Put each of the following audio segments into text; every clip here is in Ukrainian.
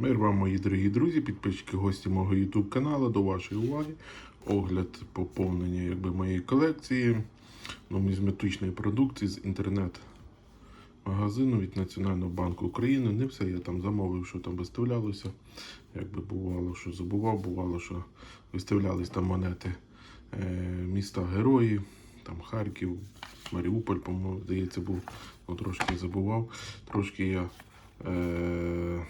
Мир вам, мої дорогі друзі, підписчики, гості мого YouTube каналу. До вашої уваги. Огляд поповнення якби, моєї колекції нумізматичної продукції з інтернет-магазину від Національного банку України. Не все я там замовив, що там виставлялося. Якби бувало, що забував, бувало, що виставлялись там монети е, міста герої, там Харків, Маріуполь, по-моєму, здається, був. Ну, трошки забував. Трошки я. Е,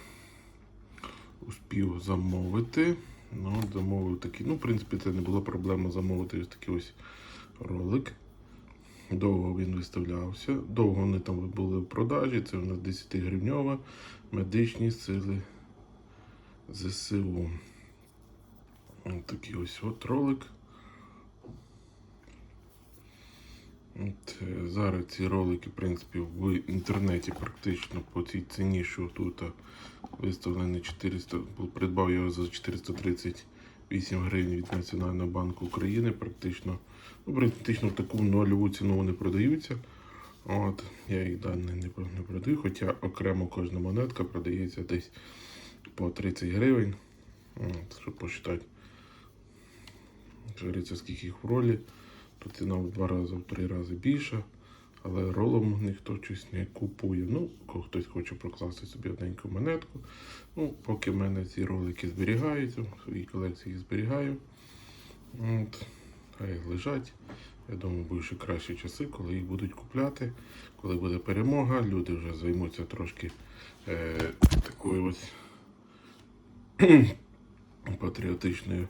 успів замовити. Ну, замовив такий. Ну, в принципі, це не була проблема замовити ось такий ось ролик. Довго він виставлявся. Довго вони там були в продажі. Це у нас 10 гривньова медичні сили ЗСУ. Ось такий ось от ролик. От, е, зараз ці ролики, в принципі, в інтернеті практично по цій ціні, що тут виставлений 400, придбав його за 438 гривень від Національного банку України. Практично, ну, практично в таку нульову ціну вони продаються. От, я їх дані не, не продаю, хоча окремо кожна монетка продається десь по 30 гривень. От, щоб посчитати, говориться, скільки їх в ролі. Тут ціна в два рази, в три рази більша, але ролом ніхто щось не купує. Ну, хтось хоче прокласти собі одненьку монетку. Ну, поки в мене ці ролики зберігаються, в своїй колекції зберігаю. От, хай лежать. Я думаю, будуть ще кращі часи, коли їх будуть купляти, коли буде перемога, люди вже займуться трошки е, такою ось патріотичною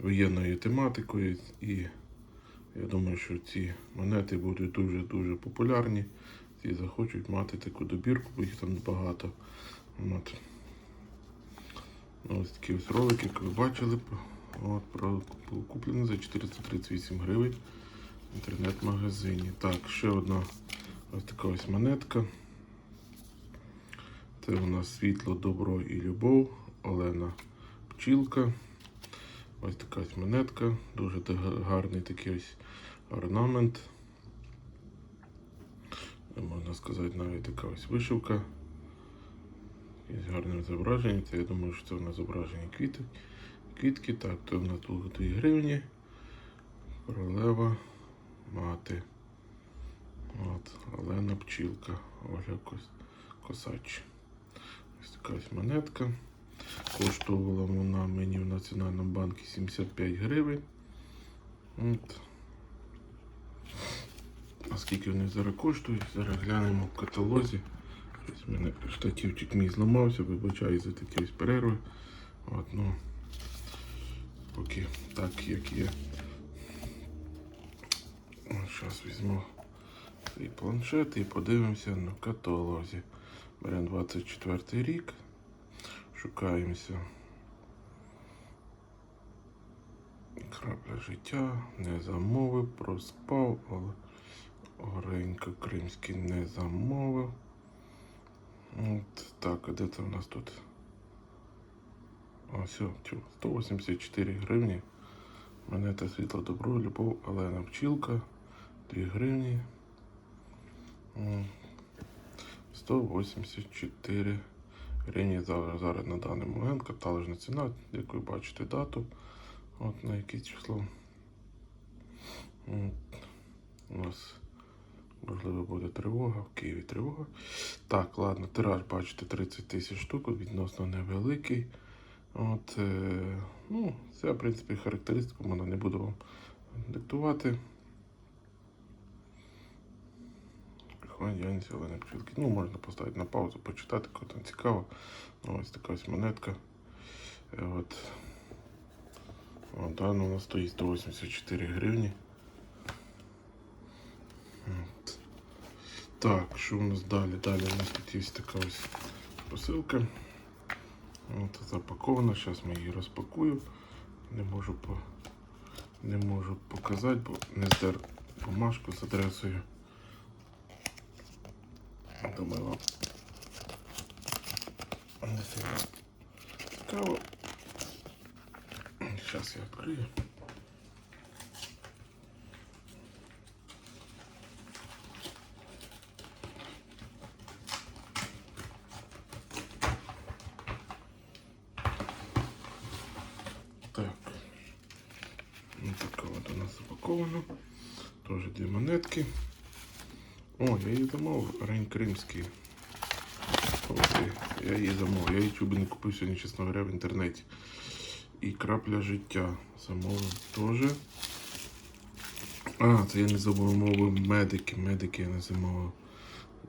воєнною тематикою. І я думаю, що ці монети будуть дуже-дуже популярні. Ці захочуть мати таку добірку, бо їх там багато. От. Ось такі ось ролики, як ви бачили, от, про, куплені за 438 гривень в інтернет-магазині. Так, ще одна ось така ось монетка. Це у нас світло, добро і любов. Олена Пчілка. Ось така монетка, дуже гарний такий ось орнамент. Можна сказати, навіть така ось вишивка. Із гарним зображенням. Це я думаю, що це у нас зображені квіти. Квітки, так, то в нас було 2 гривні. Королева мати. От, Олена Пчілка, Оля Косач. Ось така ось монетка. Коштувала вона мені в Національному банку 75 гривень. От. А скільки вони зараз коштують? Зараз глянемо в каталозі. Ось в мене штативчик мій зламався, вибачаю за такі ось перерви. От, ну, поки так, як є. Зараз візьму цей планшет і подивимося на каталозі. Беремо 24 рік. Шукаємося. Крапля життя, не замовив, проспав, але Оренько Кримський не замовив. От так, а де це у нас тут? Ось, все, 184 гривні. Монета світло добро, любов, Олена Пчілка, 2 гривні. 184 гривні зараз, зараз на даний момент. Каталожна ціна, як ви бачите, дату. От на яке число. От. У нас можливо буде тривога, в Києві тривога. Так, ладно, тираж, бачите, 30 тисяч штук, відносно невеликий. От, е, ну, Це, в принципі, характеристику мене не буду вам диктувати. Діяльність Олени Пчілки. Ну, можна поставити на паузу, почитати, кого там цікаво. Ну, ось така ось монетка. Е, От. От, дана у нас стоїть 184 гривні. От. Так, що у нас далі? Далі у нас тут є така ось посилка. От, запакована. Зараз ми її розпакую. Не можу по... не можу показати, бо не здер бумажку з адресою. Думаю, вам нафига цікаво. Сейчас я открою. Так, вот такая вот у нас упакована. Тоже две монетки. О, я її замовив. Рень Кримський. Окей, я її замовив. Я її не купив сьогодні, чесно говоря, в інтернеті. І крапля життя. Замовив теж. А, це я не замовив медики. Медики я не замовив.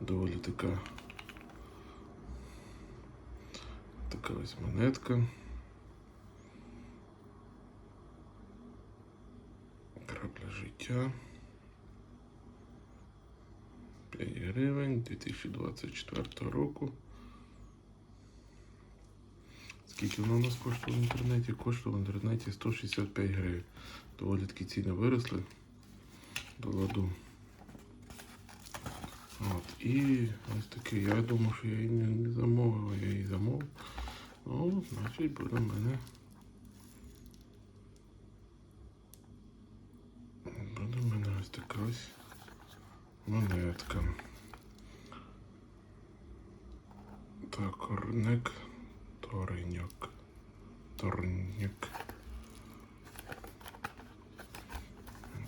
Доволі така. Така ось монетка. Крапля життя. 5 гривень 2024 року. Скільки воно у нас коштує в інтернеті? Коштує в інтернеті 165 гривень. Доволі такі ціни виросли до ладу. От, і ось таке. Я думав, що я її не, замовив, а я її замовив. Ну, значить буде в мене. Буде в мене ось така ось монетка. Так, орник, ториньок. Торньок.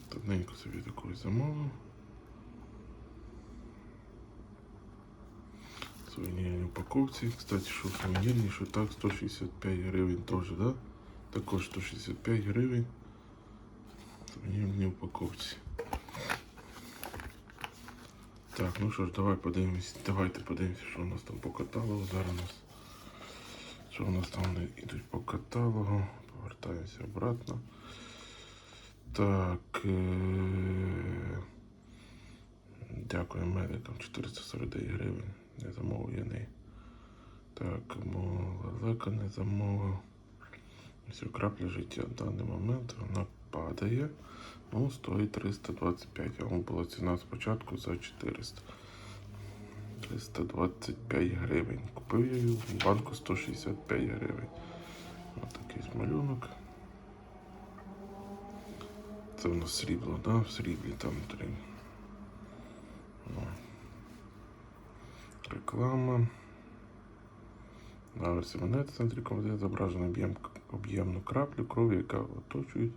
Тоненько собі таку замовив. Сувенірні упаковці. Кстати, що сувенірні, що так, 165 гривень теж, да? Також 165 гривень. Сувенірні упаковці. Так, ну що ж, давай подивимось. Давайте подивимося, що у нас там по каталогу. Зараз у нас. Що у нас там йдуть по каталогу. Повертаємося обратно. Так. Е... Дякую медикам. 449 гривень. Не замовив я неї. Так, лелека не замовив. Все, крапля життя в даний момент вона падає. Ну, стоїть 325. А була ціна спочатку за 400. 325 гривень. Купив я її в банку 165 гривень. Ось такий малюнок. Це у нас срібло, да? В сріблі там три. Реклама. На версі монети в центрі комедії зображено об'єм, об'ємну краплю крові, яка оточують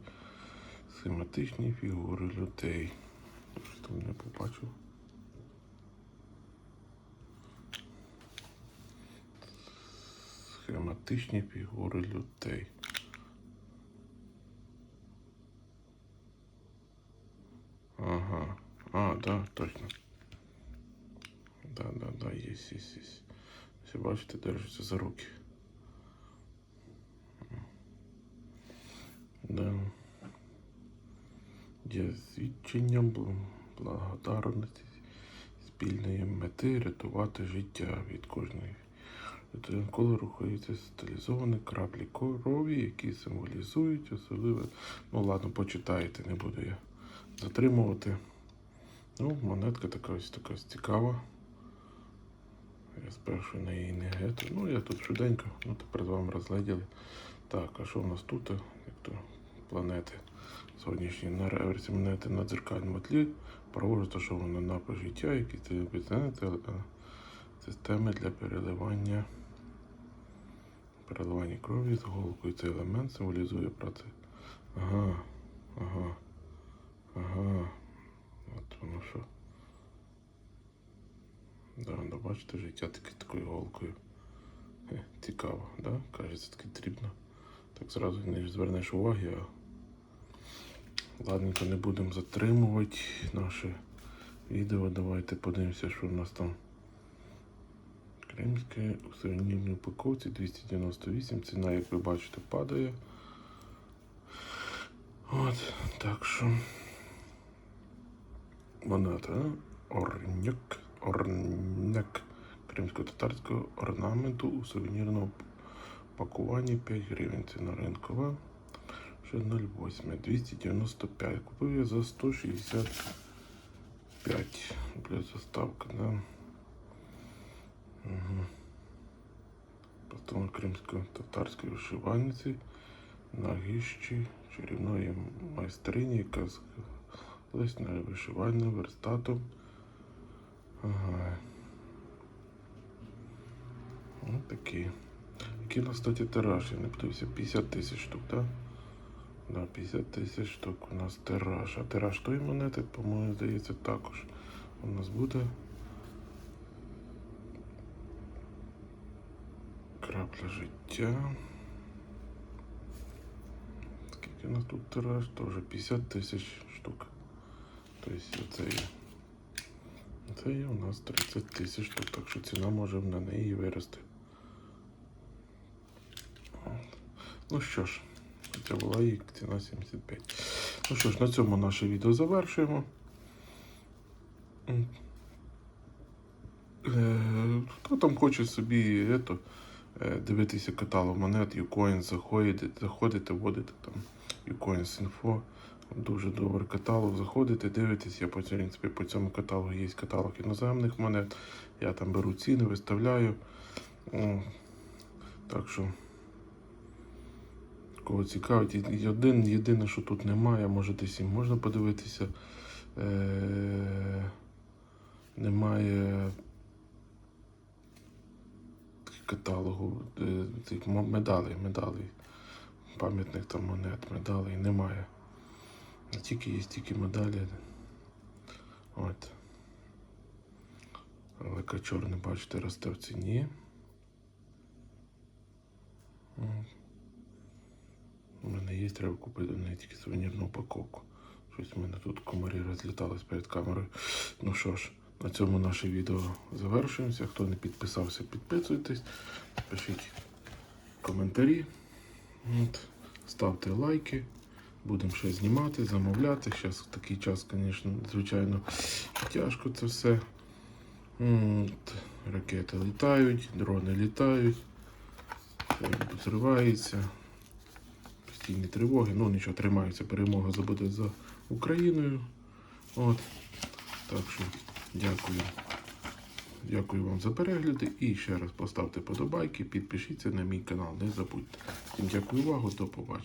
схематичні фігури людей. Що там не побачив? Схематичні фігури людей. Ага. А, да, точно. Да, да, да, есть, есть, есть. Все бачите, держаться за руки. Да. Є свідчення бл- благодарності спільної мети рятувати життя від кожної. Коли рухаються стилізовані краплі крові, які символізують особливе. Ну ладно, почитайте, не буду я затримувати. Ну, монетка така ось така цікава. Я спершу на її не гету. Ну, я тут швиденько, ну тепер з вами розгляділи. Так, а що в нас тут? Як то планети сьогоднішні на реверсі монети на дзеркальному тлі проводжу розташовано напис життя, які це обіцяєте системи для переливання переливання крові з голкою. Цей елемент символізує працю. Ага, ага, ага. От воно що. Да, бачите, життя таке такою голкою. Цікаво, да? Кажеться, таке дрібно. Так зразу не звернеш уваги, а ладненько не будемо затримувати наше відео. Давайте подивимося, що в нас там. Кримське у сувенірній упаковці 298. Ціна, як ви бачите, падає. От, так що. Монета Орняк. Орняк кримсько-татарського орнаменту у сувенірному пакуванні 5 гривень. Ціна ринкова. Ще 0,8. 295. Купив я за 165. Плюс заставка, да. Угу. Постанова кримсько-татарської вишивальниці на гіщі чарівної майстрині, яка з на вишивальним верстатом. Ага. Ось такі. Який у нас кстати, тираж, я не подивився, 50 тисяч штук, так? Да, 50 тисяч штук у нас тираж. А тираж тої монети, по-моєму, здається, також у нас буде. Крапля життя. Скільки у нас тут тираж? Тоже 50 тисяч штук. Тобто це є. Це є у нас 30 тисяч штук, так що ціна може на неї вирости. Ну що ж, це була і ціна 75. Ну що ж, на цьому наше відео завершуємо. Е, Хто там хоче собі ето, е, дивитися каталог монет, Ucoin, заходите, заходите, вводите там Ucoins Info. Дуже добрий каталог. Заходите, дивитесь. Я по, в по цьому каталогу є каталог іноземних монет. Я там беру ціни, виставляю. Так що, кого цікавить, І- один, єдине, що тут немає, може десь і можна подивитися. Е- немає каталогу е, цих медалей, медалей, пам'ятних там монет, медалей немає. Тільки є тільки медалі. От. Але чорний, бачите, росте в ціні. Є, треба купити до неї тільки сувенірну упаковку. Щось в мене тут комарі розлітались перед камерою. Ну що ж, на цьому наше відео завершуємося. Хто не підписався, підписуйтесь, пишіть коментарі, От. ставте лайки. Будемо ще знімати, замовляти. Зараз в такий час, звісно, звичайно, тяжко це все. От. Ракети літають, дрони літають, зривається. Постійні тривоги. Ну нічого, тримається. Перемога забуде за Україною. От. Так що дякую. Дякую вам за перегляди. І ще раз поставте подобайки, підпишіться на мій канал. Не забудьте. Всім дякую увагу, до побачення.